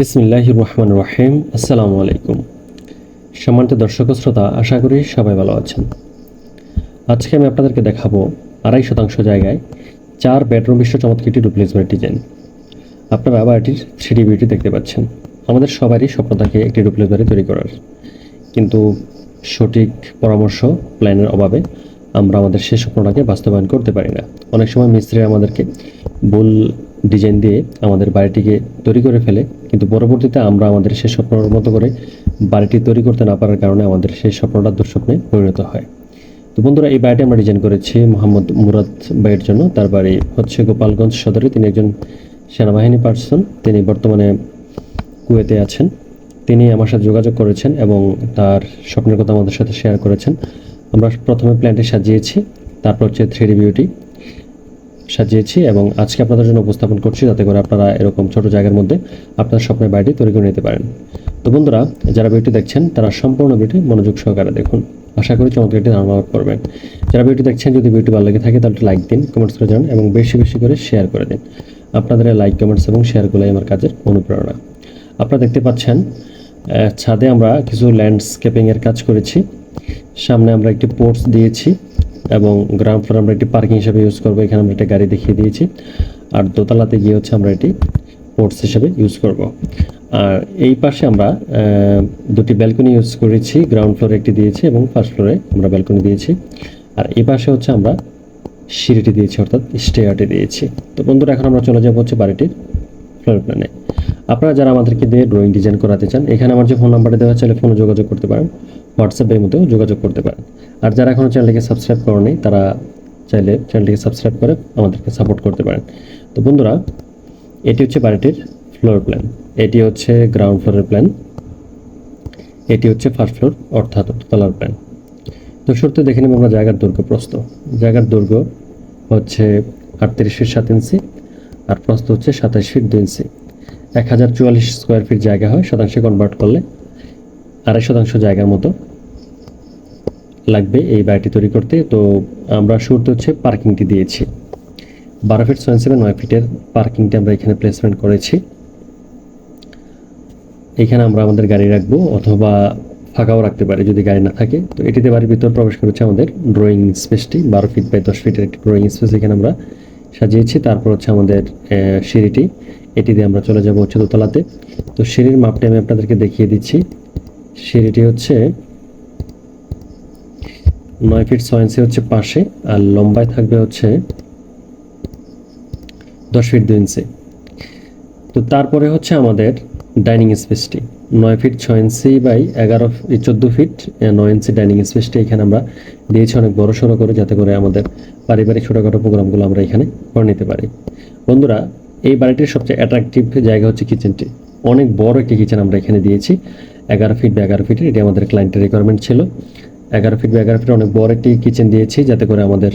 বিসমিল্লাহ রহমান রহিম আসসালামু আলাইকুম সম্মানিত দর্শক শ্রোতা, আশা করি সবাই ভালো আছেন। আজকে আমি আপনাদেরকে দেখাবো আড়াই শতাংশ জায়গায় চার বেডরুম বিশ্ব চমৎকার একটি ডুপ্লেসমেন্ট ডিজাইন আপনারা আবার এটির থ্রি বিউটি দেখতে পাচ্ছেন। আমাদের সবারই স্বপ্ন থাকে একটি ডুপ্লেস বাড়ি তৈরি করার। কিন্তু সঠিক পরামর্শ প্ল্যানের অভাবে আমরা আমাদের সেই স্বপ্নটাকে বাস্তবায়ন করতে পারি না। অনেক সময় মিস্ত্রি আমাদেরকে ভুল ডিজাইন দিয়ে আমাদের বাড়িটিকে তৈরি করে ফেলে। কিন্তু পরবর্তীতে আমরা আমাদের সেই স্বপ্নের মতো করে বাড়িটি তৈরি করতে না পারার কারণে আমাদের সেই স্বপ্নটা দুঃস্বপ্নে পরিণত হয়। তো বন্ধুরা, এই বাড়িটি আমরা ডিজাইন করেছি মোহাম্মদ মুরাদ ভাইয়ের জন্য। তার বাড়ি হচ্ছে গোপালগঞ্জ সদরে। তিনি একজন সেনাবাহিনী পার্সন। তিনি বর্তমানে কুয়েতে আছেন। তিনি আমার সাথে যোগাযোগ করেছেন এবং তার স্বপ্নের কথা আমাদের সাথে শেয়ার করেছেন। আমরা প্রথমে প্ল্যানটি সাজিয়েছি। তারপর হচ্ছে থ্রি বিউটি সাজিয়েছি এবং আজকে আপনাদের জন্য উপস্থাপন করছি যাতে করে আপনারা এরকম ছোট জায়গার মধ্যে আপনার স্বপ্নের বাড়িটি তৈরি করে নিতে পারেন। তো বন্ধুরা, যারা ভিডিওটি দেখছেন, তারা সম্পূর্ণ ভিডিও মনোযোগ সহকারে দেখুন। আশা করি চমৎকার একটি ধারণা করবেন। যারা ভিডিওটি দেখছেন, যদি ভিডিওটি ভালো লেগে থাকে, তাহলে লাইক দিন কমেন্টস করে জানান এবং বেশি বেশি করে শেয়ার করে দিন। আপনাদের লাইক কমেন্টস এবং শেয়ারগুলোই আমার কাজের অনুপ্রেরণা। আপনারা দেখতে পাচ্ছেন ছাদে আমরা কিছু ল্যান্ডস্কেপিংয়ের কাজ করেছি। সামনে আমরা একটি পোর্টস দিয়েছি। এবং গ্রাউন্ড ফ্লোর আমরা একটি পার্কিং হিসেবে ইউজ করব। এখানে আমরা একটা গাড়ি দেখিয়ে দিয়েছি। আর দোতলাতে গিয়ে হচ্ছে আমরা এটি পোর্টস হিসেবে ইউজ করব। আর এই পাশে আমরা দুটি ব্যালকনি ইউজ করেছি। গ্রাউন্ড ফ্লোরে একটি দিয়েছি এবং ফার্স্ট ফ্লোরে আমরা ব্যালকনি দিয়েছি। আর এই পাশে হচ্ছে আমরা সিঁড়িটি দিয়েছি, অর্থাৎ স্টেয়ারটি দিয়েছি। তো বন্ধুরা, এখন আমরা চলে যাব হচ্ছে বাড়িটির ফ্লোর প্ল্যানে আপনারা যারা আমাদেরকে দিয়ে ড্রয়িং ডিজাইন করাতে চান, এখানে আমার যে ফোন নাম্বারটা দেওয়া আছে ফোনে যোগাযোগ করতে পারেন। হোয়াটসঅ্যাপের মধ্যেও যোগাযোগ করতে পারেন। আর যারা এখনও চ্যানেলটিকে সাবস্ক্রাইব করেনি, তারা চাইলে চ্যানেলটিকে সাবস্ক্রাইব করে আমাদেরকে সাপোর্ট করতে পারেন। তো বন্ধুরা, এটি হচ্ছে বাড়িটির ফ্লোর প্ল্যান এটি হচ্ছে গ্রাউন্ড ফ্লোরের প্ল্যান এটি হচ্ছে ফার্স্ট ফ্লোর অর্থাৎ তলার প্ল্যান তো শুরুতে দেখে নেব আমরা জায়গার দৈর্ঘ্য প্রস্ত জায়গার দৈর্ঘ্য হচ্ছে আটত্রিশ ফিট সাত ইঞ্চি আর প্রস্ত হচ্ছে সাতাশ ফিট দুই ইঞ্চি এক হাজার চুয়াল্লিশ স্কোয়ার ফিট জায়গা হয়, শতাংশে কনভার্ট করলে আড়াই শতাংশ জায়গার মতো লাগবে এই বাড়িটি তৈরি করতে। তো আমরা শুরুতে হচ্ছে পার্কিংটি দিয়েছি। বারো ফিট ছয় সেভেন নয় ফিটের পার্কিংটি আমরা এখানে প্লেসমেন্ট করেছি। এখানে আমরা আমাদের গাড়ি রাখব অথবা ফাঁকাও রাখতে পারি যদি গাড়ি না থাকে। তো এটিতে বাড়ির ভিতর প্রবেশ করেছে আমাদের ড্রয়িং স্পেসটি বারো ফিট বাই দশ ফিটের একটি ড্রয়িং স্পেস এখানে আমরা সাজিয়েছি। তারপর হচ্ছে আমাদের সিঁড়িটি। এটি দিয়ে আমরা চলে যাব হচ্ছে দোতলাতে। তো সিঁড়ির মাপটি আমি আপনাদেরকে দেখিয়ে দিচ্ছি। সিঁড়িটি হচ্ছে নয় ফিট ছয় ইঞ্চি হচ্ছে পাশে আর লম্বায় থাকবে হচ্ছে দশ ফিট দুই ইঞ্চি। তো তারপরে হচ্ছে আমাদের ডাইনিং স্পেসটি। নয় ফিট ছয় ইঞ্চি বাই এগারো চোদ্দ ফিট নয় ইঞ্চি ডাইনিং স্পেসটি এখানে আমরা দিয়েছি অনেক বড় সড়ো করে যাতে করে আমাদের পারিবারিক ছোটোখাটো প্রোগ্রামগুলো আমরা এখানে করে নিতে পারি। বন্ধুরা, এই বাড়িটির সবচেয়ে অ্যাট্রাকটিভ জায়গা হচ্ছে কিচেনটি অনেক বড় একটি কিচেন আমরা এখানে দিয়েছি। এগারো ফিট বা এগারো ফিটের এটি আমাদের ক্লায়েন্টের রিকোয়ারমেন্ট ছিল। এগারো ফিট বা এগারো ফিট অনেক বড় একটি কিচেন দিয়েছি, যাতে করে আমাদের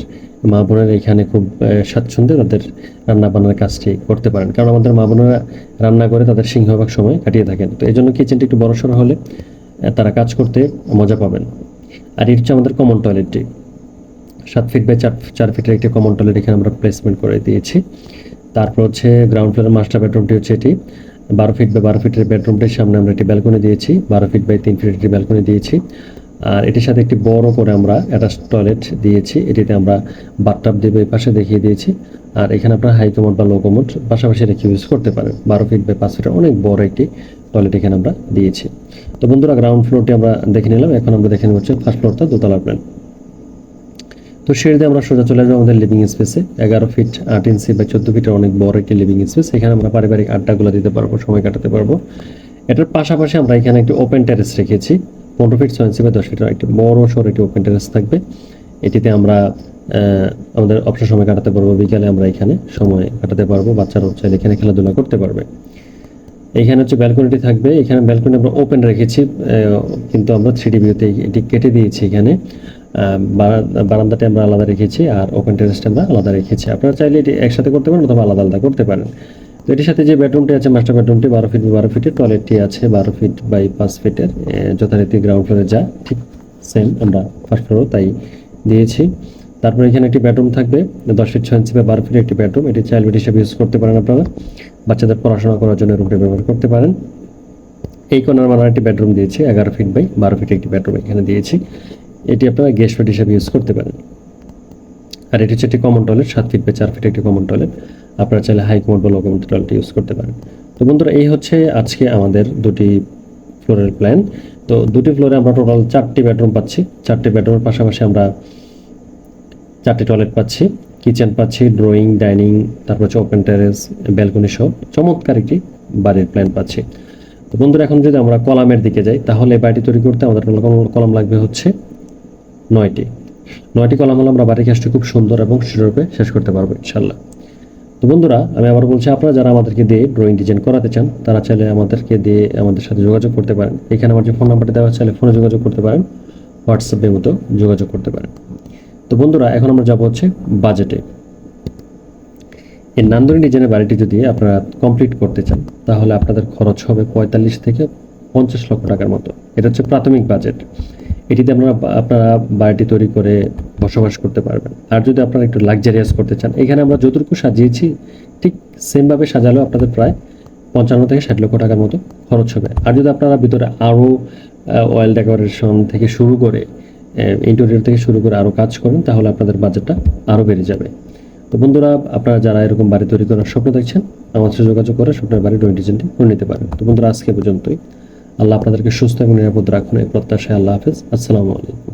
মা বোনেরা এখানে খুব স্বাচ্ছন্দ্যে তাদের রান্না বান্নার কাজটি করতে পারেন। কারণ আমাদের মা বোনেরা রান্না করে তাদের সিংহভাগ সময় কাটিয়ে থাকেন। তো এই জন্য কিচেনটি একটু বড় সড়ো হলে তারা কাজ করতে মজা পাবেন। আর এটি হচ্ছে আমাদের কমন টয়লেটটি সাত ফিট বাই চার চার ফিটের একটি কমন টয়লেট এখানে আমরা প্লেসমেন্ট করে দিয়েছি। তারপর হচ্ছে গ্রাউন্ড ফ্লোরের মাস্টার বেডরুমটি হচ্ছে এটি। বারো ফিট বাই বারো ফিটের বেডরুমটির সামনে আমরা একটি ব্যালকনি দিয়েছি, বারো ফিট বাই তিন ফিট একটি ব্যালকনি দিয়েছি। আর এটির সাথে একটি বড় করে আমরা অ্যাটাচ টয়লেট দিয়েছি, এটিতে আমরা বাথটাব দেবো এই পাশে দেখিয়ে দিয়েছি। আর এখানে আপনার হাই কমোড বা লো কমোড পাশাপাশি রেখে ইউজ করতে পারেন। বারো ফিট বাই পাঁচ ফিটের অনেক বড় একটি টয়লেট এখানে আমরা দিয়েছি। তো বন্ধুরা গ্রাউন্ড ফ্লোরটি আমরা দেখে নিলাম। এখন আমরা দেখে নেব হচ্ছে ফার্স্ট ফ্লোরটা দোতলা প্ল্যান তো সিঁড়িতে আমরা সোজা চলে যাব আমাদের লিভিং স্পেসে এগারো ফিট আট ইঞ্চি বা চোদ্দ ফিটের অনেক বড় একটি লিভিং স্পেস এখানে আমরা পারিবারিক আড্ডাগুলো দিতে পারব, সময় কাটাতে পারব। এটার পাশাপাশি আমরা এখানে একটি ওপেন টেরেস রেখেছি। পনেরো ফিট ছয় ইঞ্চি বা দশ ফিটের একটি বড় সর একটি ওপেন টেরেস থাকবে। এটিতে আমরা আমাদের অবসর সময় কাটাতে পারব, বিকালে আমরা এখানে সময় কাটাতে পারব। বাচ্চারাও চাইলে এখানে খেলাধুলা করতে পারবে। এখানে হচ্ছে ব্যালকনিটি থাকবে। এখানে ব্যালকনি আমরা ওপেন রেখেছি কিন্তু আমরা থ্রি ডি ভিউতে এটি কেটে দিয়েছি এখানে। বারান্দাটি আমরা আলাদা রেখেছি আর ওপেন টেরেসটা আমরা আলাদা রেখেছি। আপনারা চাইলে এটি একসাথে করতে পারেন অথবা আলাদা আলাদা করতে পারেন। তো এটির সাথে যে বেডরুমটি আছে মাস্টার বেডরুমটি বারো ফিট বারো ফিটের টয়লেটটি আছে বারো ফিট বাই পাঁচ ফিটের যথারীতি গ্রাউন্ড ফ্লোরে যা, ঠিক সেম আমরা ফার্স্ট ফ্লোরও তাই দিয়েছি। তারপর এখানে একটি বেডরুম থাকবে, দশ ফিট ছয় ইঞ্চি বা বারো ফিটের একটি বেডরুম এটি চাইল্ড বেড হিসেবে ইউজ করতে পারেন আপনারা। বাচ্চাদের পড়াশোনা করার জন্য রুমটি ব্যবহার করতে পারেন। এই কোনার আমরা একটি বেডরুম দিয়েছি, এগারো ফিট বাই বারো ফিট একটি বেডরুম এখানে দিয়েছি। এটি আপনারা গেস্ট বেড হিসাবে ইউজ করতে পারেন। আর এটি হচ্ছে একটি কমন টয়লেট সাত ফিট বাই চার ফিট একটি কমন টয়লেট আপনারা চাইলে হাই কমোড বা লো কমোড টয়লেট ইউজ করতে পারেন। তো বন্ধুরা, এই হচ্ছে আজকে আমাদের দুটি ফ্লোরের প্ল্যান তো দুটি ফ্লোরে আমরা টোটাল চারটি বেডরুম পাচ্ছি। চারটি বেডরুমের পাশাপাশি আমরা চারটি টয়লেট পাচ্ছি। কিচেন পাচ্ছি ড্রয়িং ডাইনিং তারপর হচ্ছে ওপেন টেরেস ব্যালকনি সহ চমৎকার একটি বাড়ির প্ল্যান পাচ্ছি। তো বন্ধুরা, এখন যদি আমরা কলামের দিকে যাই, তাহলে বাড়িটি তৈরি করতে আমাদের কলম- লাগবে হচ্ছে নয়টি। নয়টি কলাম হলে আমরা বাড়ির কাজটি খুব সুন্দর এবং সুরূপে শেষ করতে পারব ইনশাল্লাহ তো বন্ধুরা, আমি আবার বলছি, আপনারা যারা আমাদেরকে দিয়ে ড্রয়িং ডিজাইন করাতে চান, তারা চাইলে আমাদেরকে দিয়ে আমাদের সাথে যোগাযোগ করতে পারেন। এখানে আমার যে ফোন নাম্বারটি দেওয়া চাইলে ফোনে যোগাযোগ করতে পারেন হোয়াটসঅ্যাপের মতো যোগাযোগ করতে পারেন। তো বন্ধুরা, এখন আমরা যাব হচ্ছে বাজেটে এই নান্দনী ডিজাইনের বাড়িটি যদি আপনারা কমপ্লিট করতে চান, তাহলে আপনাদের খরচ হবে পঁয়তাল্লিশ থেকে পঞ্চাশ লক্ষ টাকার মতো। এটা হচ্ছে প্রাথমিক বাজেট এটিতে আপনারা আপনারা বাড়িটি তৈরি করে বসবাস করতে পারবেন। আর যদি আপনারা একটু লাক্সারিয়াস করতে চান, এখানে আমরা যতটুকু সাজিয়েছি, ঠিক সেমভাবে সাজালেও আপনাদের প্রায় পঞ্চান্ন থেকে ষাট লক্ষ টাকার মতো খরচ হবে। আর যদি আপনারা ভিতরে আরও অয়েল ডেকোরেশন থেকে শুরু করে ইন্টেরিয়র থেকে শুরু করে আরও কাজ করেন, তাহলে আপনাদের বাজেটটা আরও বেড়ে যাবে। তো বন্ধুরা, আপনারা যারা এরকম বাড়ি তৈরি করার স্বপ্ন দেখছেন, আমার সাথে যোগাযোগ করে স্বপ্নের বাড়ি ড্রয়িং ডিজাইনটি করে নিতে পারেন। তো বন্ধুরা, আজকে পর্যন্তই। আল্লাহ আপনাদেরকে সুস্থ এবং নিরাপদ রাখুন এই প্রত্যাশায় আল্লাহ হাফিজ। আসসালামু আলাইকুম।